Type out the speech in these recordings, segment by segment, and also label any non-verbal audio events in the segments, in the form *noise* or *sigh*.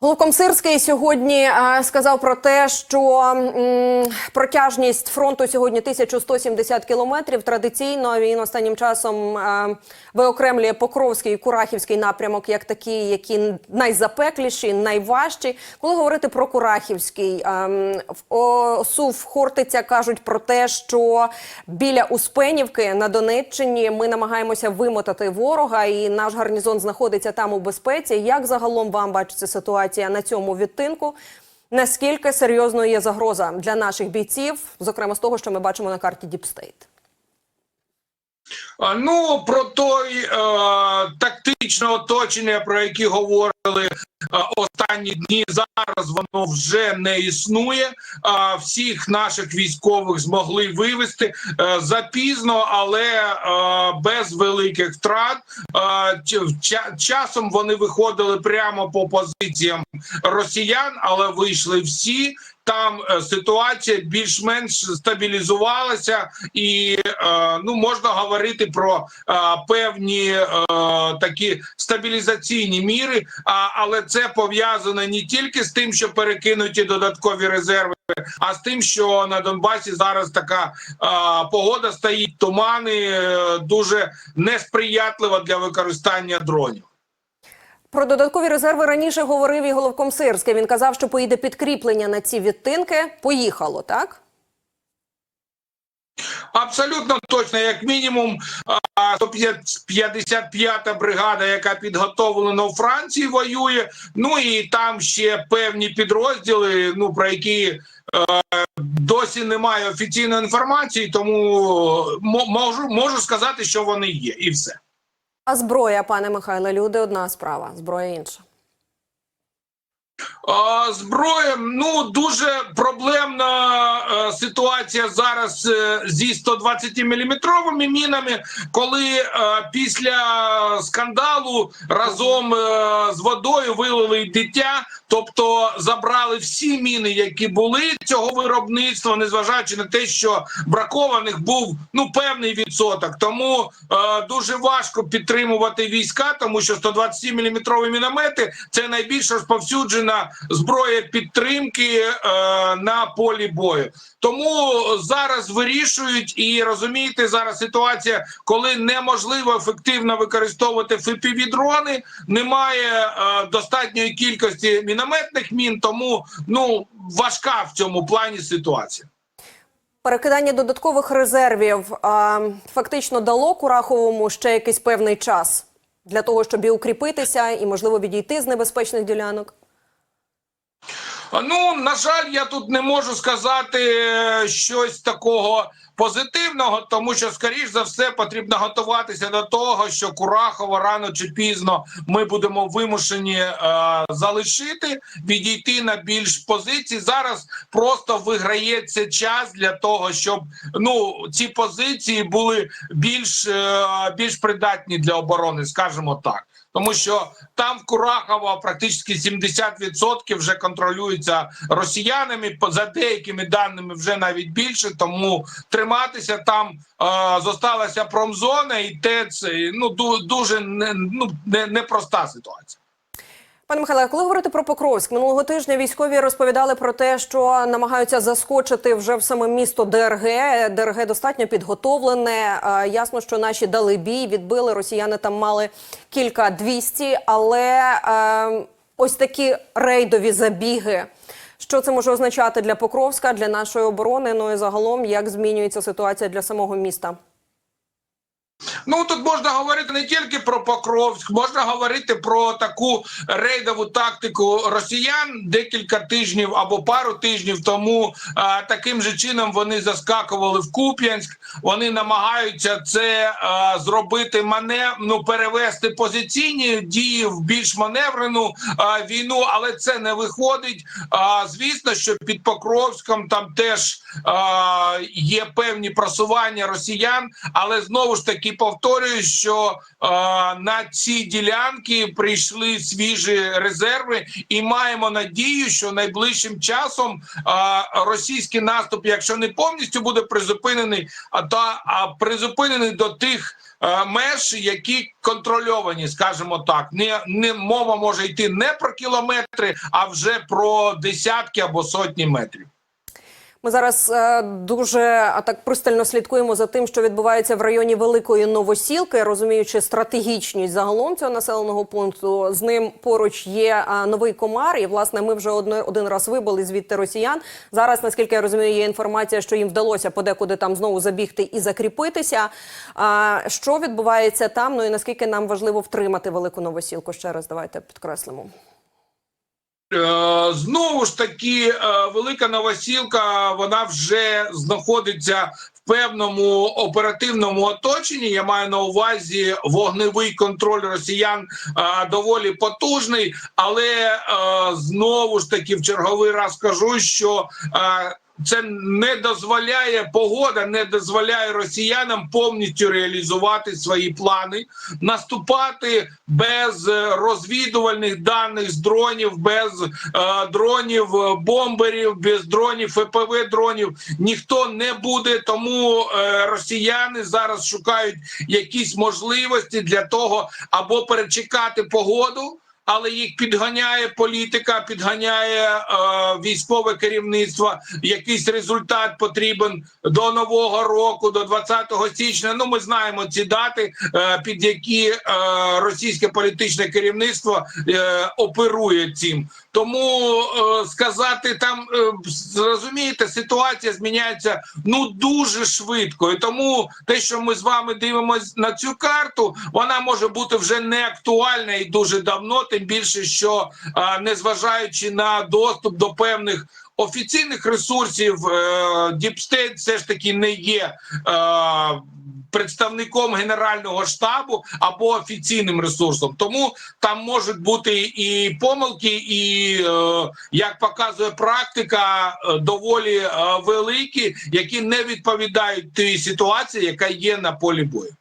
Головком Сирський сьогодні е, сказав про те, що протяжність фронту сьогодні 1170 кілометрів. Традиційно він останнім часом е, виокремлює Покровський і Курахівський напрямок як такі, які найзапекліші, найважчі. Коли говорити про Курахівський, е, в ОСУ Хортиця кажуть про те, що біля Успенівки на Донеччині ми намагаємося вимотати ворога, і наш гарнізон знаходиться там у безпеці. Як загалом вам бачиться ситуація на цьому відтинку? Наскільки серйозною є загроза для наших бійців, зокрема з того, що ми бачимо на карті Діпстейт? Ну про той е, тактичне оточення, про яке говорили е, останні дні. Зараз воно вже не існує. А всіх наших військових змогли вивести е, запізно, але е, без великих втрат. Е, ча- часом вони виходили прямо по позиціям росіян, але вийшли всі. Там е, ситуація більш-менш стабілізувалася, і е, ну можна говорити про е, певні такі стабілізаційні міри. Але це пов'язано не тільки з тим, що перекинуті додаткові резерви, а з тим, що на Донбасі зараз така е, погода стоїть, тумани дуже несприятлива для використання дронів. Про додаткові резерви раніше говорив і головком Сирський. Він казав, що поїде підкріплення на ці відтинки. Поїхало, так? Абсолютно точно, як мінімум, а, 155-та бригада, яка підготовлена у Франції, воює. Ну і там ще певні підрозділи, ну про які е, досі немає офіційної інформації, тому можу можу сказати, що вони є, і все. А зброя, пане Михайле, люди одна справа, зброя інша. Зброя, ну дуже проблемна е, ситуація зараз е, зі 120 міліметровими мінами, коли е, після скандалу разом з водою вилили дитя, тобто забрали всі міни, які були цього виробництва, незважаючи на те, що бракованих був ну певний відсоток. Тому дуже важко підтримувати війська, тому що 127 міліметрові міномети це найбільш розповсюджена зброя підтримки е, на полі бою. Тому зараз вирішують і розумієте, зараз ситуація, коли неможливо ефективно використовувати fpv дрони немає е, достатньої кількості мінометних мін, тому ну важка в цьому плані ситуація. Перекидання додаткових резервів а, фактично дало Кураховому ще якийсь певний час для того, щоб і укріпитися і, можливо, відійти з небезпечних ділянок. Ну на жаль, я тут не можу сказати е, щось такого позитивного, тому що, скоріш за все, потрібно готуватися до того, що Курахова рано чи пізно ми будемо вимушені е, залишити, відійти на більш позиції. Зараз просто виграється час для того, щоб ну ці позиції були більш, е, більш придатні для оборони, скажімо так. Тому що там в Курахово практично 70% вже контролюються росіянами. За деякими даними вже навіть більше. Тому триматися там е, зосталася промзона і те це Ну дуже не, ну, не, непроста ситуація. Пане Михайле, коли говорити про Покровськ, минулого тижня військові розповідали про те, що намагаються заскочити вже в саме місто ДРГ. ДРГ достатньо підготовлене. Ясно, що наші дали бій, відбили росіяни там мали кілька двісті, але ось такі рейдові забіги. Що це може означати для Покровська, для нашої оборони? Ну і загалом, як змінюється ситуація для самого міста? Ну тут можна говорити не тільки про Покровськ, можна говорити про таку рейдову тактику росіян декілька тижнів або пару тижнів тому. А, таким же чином вони заскакували в Куп'янськ. Вони намагаються це а, зробити мане, ну перевести позиційні дії в більш маневрену а, війну, але це не виходить. А, звісно, що під Покровськом там теж а, є певні просування росіян, але знову ж таки повторюю, що а, на ці ділянки прийшли свіжі резерви, і маємо надію, що найближчим часом а, російський наступ, якщо не повністю буде призупинений, а та а призупинений до тих е, меж, які контрольовані, скажімо так. Не, не мова може йти не про кілометри, а вже про десятки або сотні метрів. Ми зараз е, дуже а, так пристально слідкуємо за тим, що відбувається в районі Великої Новосілки, розуміючи стратегічність загалом цього населеного пункту. З ним поруч є новий комар, і власне ми вже одно, один раз вибили звідти росіян. Зараз, наскільки я розумію, є інформація, що їм вдалося подекуди там знову забігти і закріпитися. А, що відбувається там? Ну і наскільки нам важливо втримати велику новосілку? Ще раз давайте підкреслимо. Е, Знову ж таки, е, велика новосілка вона вже знаходиться в певному оперативному оточенні. Я маю на увазі вогневий контроль росіян е, доволі потужний, але знову ж таки в черговий раз кажу, що це не дозволяє погода, не дозволяє росіянам повністю реалізувати свої плани, наступати без е, розвідувальних даних з дронів, без е, дронів е, бомберів, без дронів ФПВ дронів. Ніхто не буде. Тому е, росіяни зараз шукають якісь можливості для того, або перечекати погоду але їх підганяє політика, підганяє е, військове керівництво. Якийсь результат потрібен до нового року, до 20 січня. Ну, ми знаємо ці дати, е, під які е, російське політичне керівництво е, оперує цим. Тому е, сказати там е, зрозумієте, ситуація зміняється ну дуже швидко. І тому те, що ми з вами дивимося на цю карту, вона може бути вже не актуальна і дуже давно. Тим більше, що е, незважаючи на доступ до певних. Офіційних ресурсів Діпстейт все ж таки не є е, представником генерального штабу або офіційним ресурсом. Тому там можуть бути і помилки, і е, як показує практика, е, доволі е, великі, які не відповідають тій ситуації, яка є на полі бою.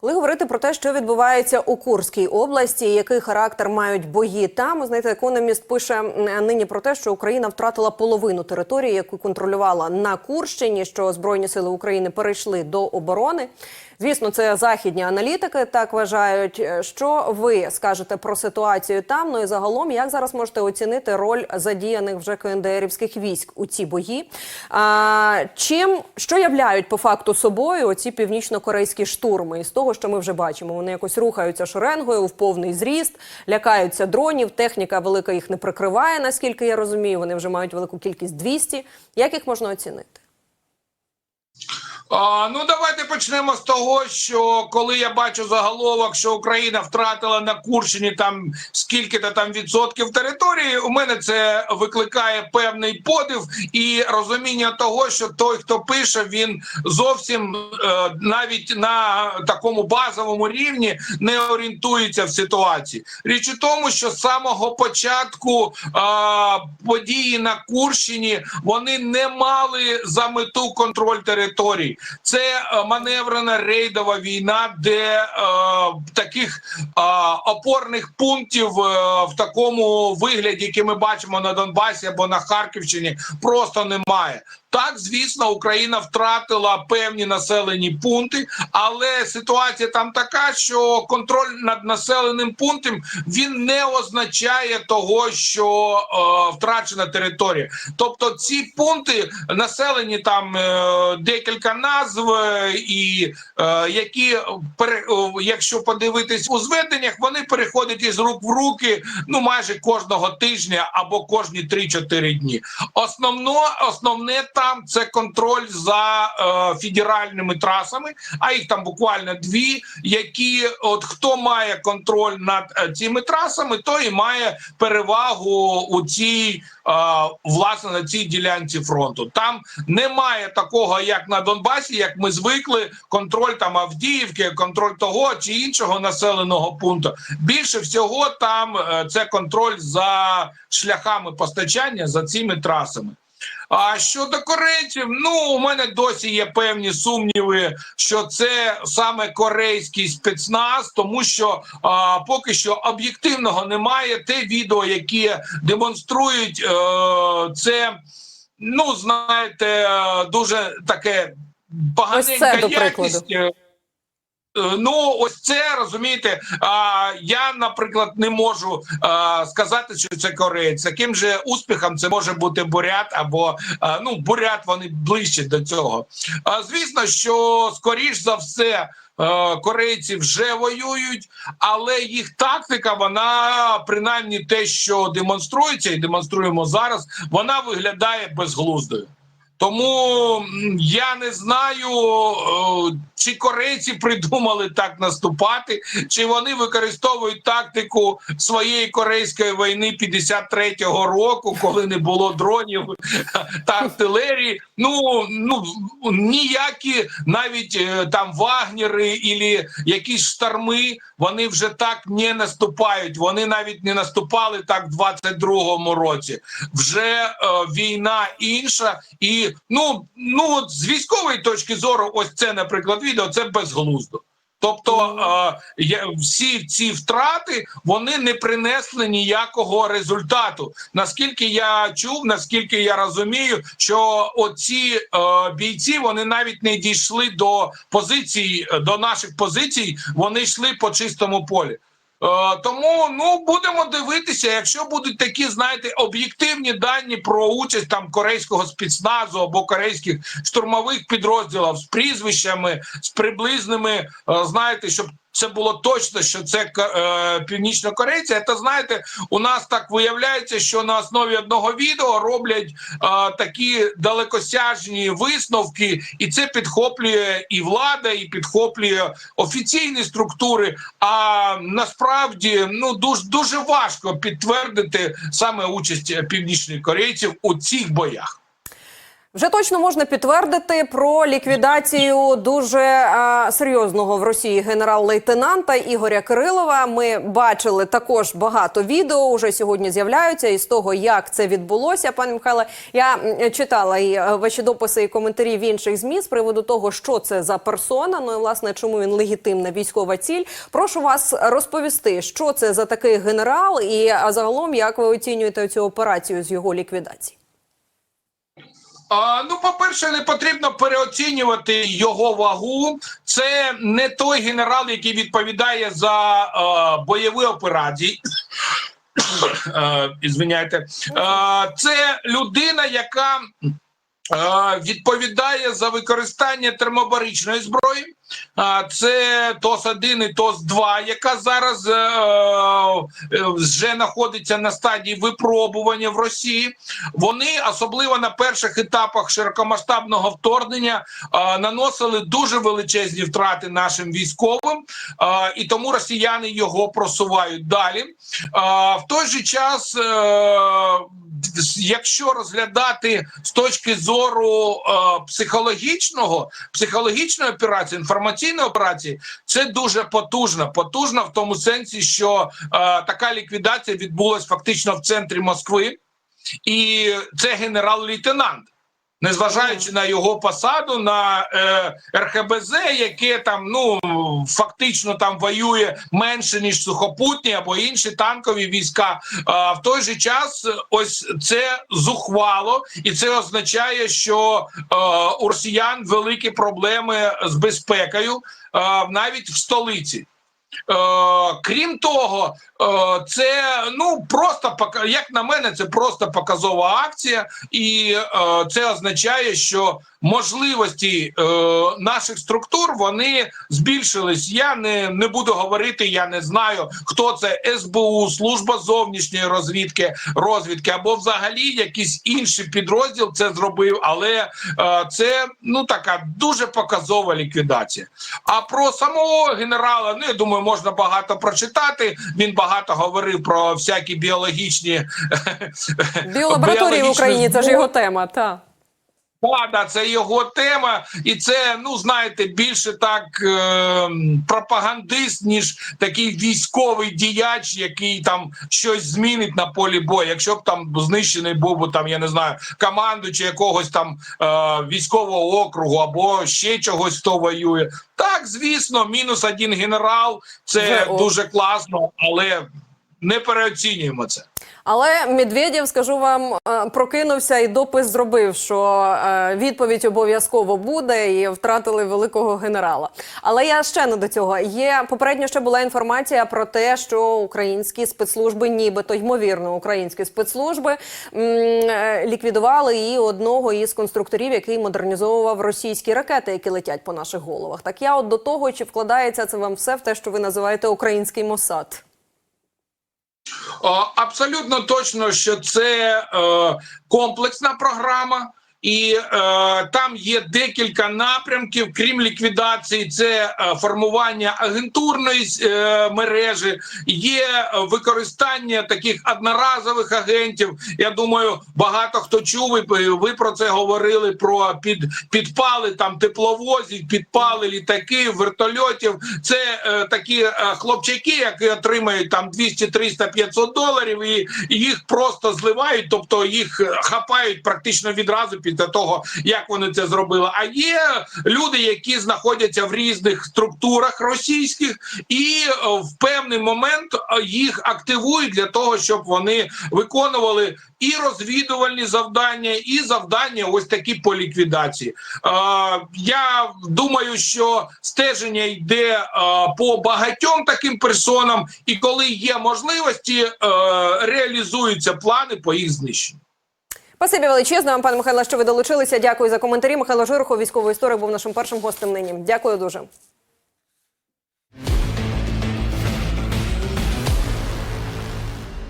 Коли говорити про те, що відбувається у Курській області, який характер мають бої там, знаєте, економіст пише нині про те, що Україна втратила половину території, яку контролювала на Курщині, що Збройні сили України перейшли до оборони. Звісно, це західні аналітики так вважають. Е, Що ви скажете про ситуацію там? Ну і загалом, як зараз можете оцінити роль задіяних вже КНДРівських військ у ці бої? А, чим що являють по факту собою оці північно-корейські штурми? Із того, що ми вже бачимо, вони якось рухаються шеренгою в повний зріст, лякаються дронів. Техніка велика їх не прикриває, наскільки я розумію. Вони вже мають велику кількість 200. Як їх можна оцінити? А, ну давайте почнемо з того, що коли я бачу заголовок, що Україна втратила на Курщині там скільки-то там відсотків території, у мене це викликає певний подив і розуміння того, що той, хто пише, він зовсім е, навіть на такому базовому рівні не орієнтується в ситуації. Річ у тому, що з самого початку е, події на Курщині вони не мали за мету контроль територій. Це е, маневрена рейдова війна, де е, таких е, опорних пунктів е, в такому вигляді, який ми бачимо на Донбасі або на Харківщині, просто немає. Так, звісно, Україна втратила певні населені пункти, але ситуація там така, що контроль над населеним пунктом він не означає того, що е, втрачена територія. Тобто, ці пункти населені там е, декілька назв, е, і е, які пере, е, якщо подивитись у зведеннях, вони переходять із рук в руки ну майже кожного тижня або кожні 3-4 дні. Основно основне там це контроль за е, федеральними трасами, а їх там буквально дві. Які от хто має контроль над е, цими трасами, той і має перевагу у цій е, власне на цій ділянці фронту. Там немає такого, як на Донбасі, як ми звикли. Контроль там Авдіївки, контроль того чи іншого населеного пункту. Більше всього там е, це контроль за шляхами постачання за цими трасами. А щодо корейців, ну у мене досі є певні сумніви, що це саме корейський спецназ, тому що а, поки що об'єктивного немає. Те відео, які демонструють, е, це ну знаєте, е, дуже таке поганенька якість. Е, Ну, ось це розумієте. А я, наприклад, не можу а, сказати, що це кореєць. Таким же успіхом це може бути бурят або а, ну бурят. Вони ближче до цього. А звісно, що скоріш за все. е, Корейці вже воюють, але їх тактика, вона принаймні те, що демонструється, і демонструємо зараз, вона виглядає безглуздою. Тому я не знаю, чи корейці придумали так наступати, чи вони використовують тактику своєї корейської війни 53-го року, коли не було дронів та артилерії. Ну ну ніякі навіть е, там вагнери і якісь шторми, вони вже так не наступають. Вони навіть не наступали так в 22-му році. Вже е, війна інша, і ну ну з військової точки зору, ось це, наприклад, відео це безглуздо. Тобто е, я- всі ці втрати вони не принесли ніякого результату. Наскільки я чув, наскільки я розумію, що оці е, бійці вони навіть не дійшли до позицій, до наших позицій, вони йшли по чистому полі. Е, тому ну будемо дивитися, якщо будуть такі, знаєте, об'єктивні дані про участь там корейського спецназу або корейських штурмових підрозділів з прізвищами, з приблизними, е, знаєте, щоб це було точно, що це е, північнокорейці. Це знаєте, у нас так виявляється, що на основі одного відео роблять е, такі далекосяжні висновки, і це підхоплює і влада, і підхоплює офіційні структури. А насправді ну дуже дуже важко підтвердити саме участь північних корейців у цих боях. Вже точно можна підтвердити про ліквідацію дуже е, серйозного в Росії генерал-лейтенанта Ігоря Кирилова. Ми бачили також багато відео. Уже сьогодні з'являються із того, як це відбулося. Пане Михайле, я читала і е, ваші дописи і коментарі в інших змі з приводу того, що це за персона. Ну і власне чому він легітимна військова ціль. Прошу вас розповісти, що це за такий генерал, і а загалом як ви оцінюєте цю операцію з його ліквідації. А, ну, по-перше, не потрібно переоцінювати його вагу. Це не той генерал, який відповідає за е, бойові операції. Е, Ізвиняйте, Е, це людина, яка е, відповідає за використання термобаричної зброї. Це ТОС-1 і ТОС-2, яка зараз е, е, вже знаходиться на стадії випробування в Росії. Вони особливо на перших етапах широкомасштабного вторгнення е, наносили дуже величезні втрати нашим військовим, е, і тому росіяни його просувають далі. Е, в той же час. Е, Якщо розглядати з точки зору е, психологічного, психологічної операції, інформаційної операції, це дуже потужно. Потужно в тому сенсі, що е, така ліквідація відбулась фактично в центрі Москви, і це генерал-лейтенант. Незважаючи на його посаду на е, РХБЗ, яке там ну фактично там воює менше ніж сухопутні або інші танкові війська, а в той же час ось це зухвало, і це означає, що е, у росіян великі проблеми з безпекою е, навіть в столиці. Е, крім того, е, це ну просто як на мене, це просто показова акція, і е, це означає, що можливості наших структур вони збільшились. Я не, не буду говорити, я не знаю, хто це СБУ, служба зовнішньої розвідки, розвідки або взагалі якийсь інший підрозділ це зробив, але це ну така дуже показова ліквідація. А про самого генерала, ну я думаю, можна багато прочитати. Він багато говорив про всякі біологічні *laughs* Біолабораторії в Україні це ж його тема. Та Да, да, це його тема, і це, ну знаєте, більше так е, пропагандист, ніж такий військовий діяч, який там щось змінить на полі бою. Якщо б там знищений був би там, я не знаю, командуючи якогось там е, військового округу або ще чогось, хто воює. Так, звісно, мінус один генерал, це Вже дуже класно, але не переоцінюємо це. Але Медведєв, скажу вам, е, прокинувся і допис зробив, що е, відповідь обов'язково буде, і втратили великого генерала. Але я ще не до цього. Є попередньо ще була інформація про те, що українські спецслужби, нібито ймовірно, українські спецслужби м, е, ліквідували і одного із конструкторів, який модернізовував російські ракети, які летять по наших головах. Так я от до того, чи вкладається це вам все в те, що ви називаєте український Мосад? О, Абсолютно точно, що це е, комплексна програма, і е, там є декілька напрямків, крім ліквідації, це е, формування агентурної е, мережі, є е, використання таких одноразових агентів. Я думаю, багато хто чув. і Ви про це говорили: про під підпали там тепловозів, підпали літаки, вертольотів. Це е, такі е, хлопчаки, які отримають там 200, 300, 500 доларів, і їх просто зливають, тобто їх е, хапають практично відразу після того, як вони це зробили. А є люди, які знаходяться в різних структурах російських, і е, в певний момент е, їх активують для того, щоб вони виконували і розвідувальні завдання, і завдання ось такі по ліквідації. Е, я думаю, що стеження йде по багатьом таким персонам, і коли є можливості, реалізуються плани по їх знищенню. Спасибі величезно вам, пане Михайло, що ви долучилися. Дякую за коментарі. Михайло Жирохов, військовий історик, був нашим першим гостем нині. Дякую дуже.